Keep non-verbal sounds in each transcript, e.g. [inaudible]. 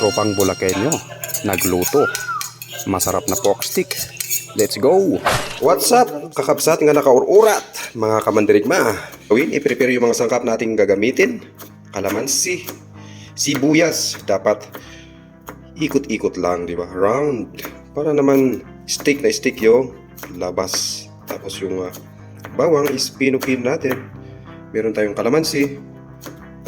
tropang Bulakenyo. Nagluto. Masarap na pork stick. Let's go! What's up? Kakabsat nga nakaururat, mga kamandirigma. Gawin, i-prepare yung mga sangkap nating gagamitin. Kalamansi, sibuyas, dapat ikot-ikot lang, di ba? Round. Para naman stick na stick yung labas. Tapos yung ah, bawang is pinupin natin. Meron tayong kalamansi.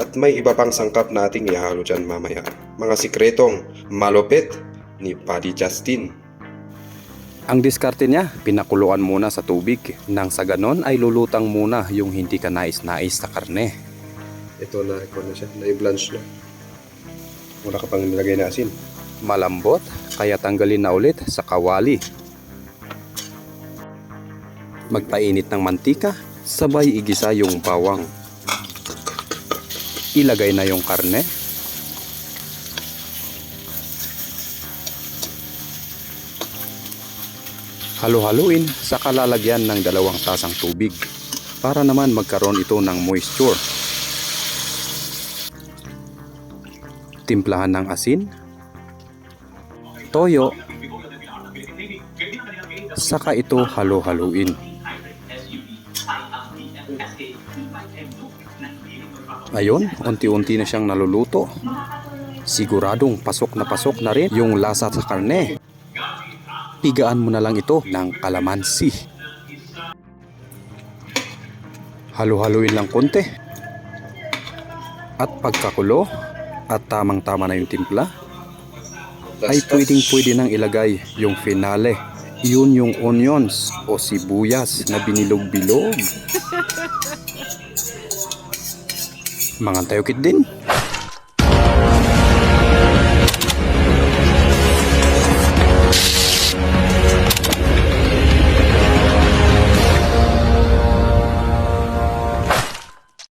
At may iba pang sangkap nating ihalo dyan mamaya. Mga sikretong malupit ni Paddy Justin. Ang diskarte niya, pinakuluan muna sa tubig. Nang sa ganon ay lulutang muna yung hindi ka nais-nais sa karne. Ito na, ito na siya. Na-blanch na. Wala ka pang nilagay na asin. Malambot, kaya tanggalin na ulit sa kawali. Magpainit ng mantika, sabay igisa yung bawang. Ilagay na yung karne. Halo-haluin sa kalalagyan ng dalawang tasang tubig para naman magkaroon ito ng moisture. Timplahan ng asin, toyo, saka ito halo-haluin. Ayun, unti-unti na siyang naluluto. Siguradong pasok na pasok na rin yung lasa sa karne. Pigaan mo na lang ito ng kalamansi. Halo-haluin lang konti. At pagkakulo at tamang-tama na yung timpla, ay pwedeng pwede nang ilagay yung finale. Yun yung onions o sibuyas na binilog-bilog. [laughs] Mga tayokit din.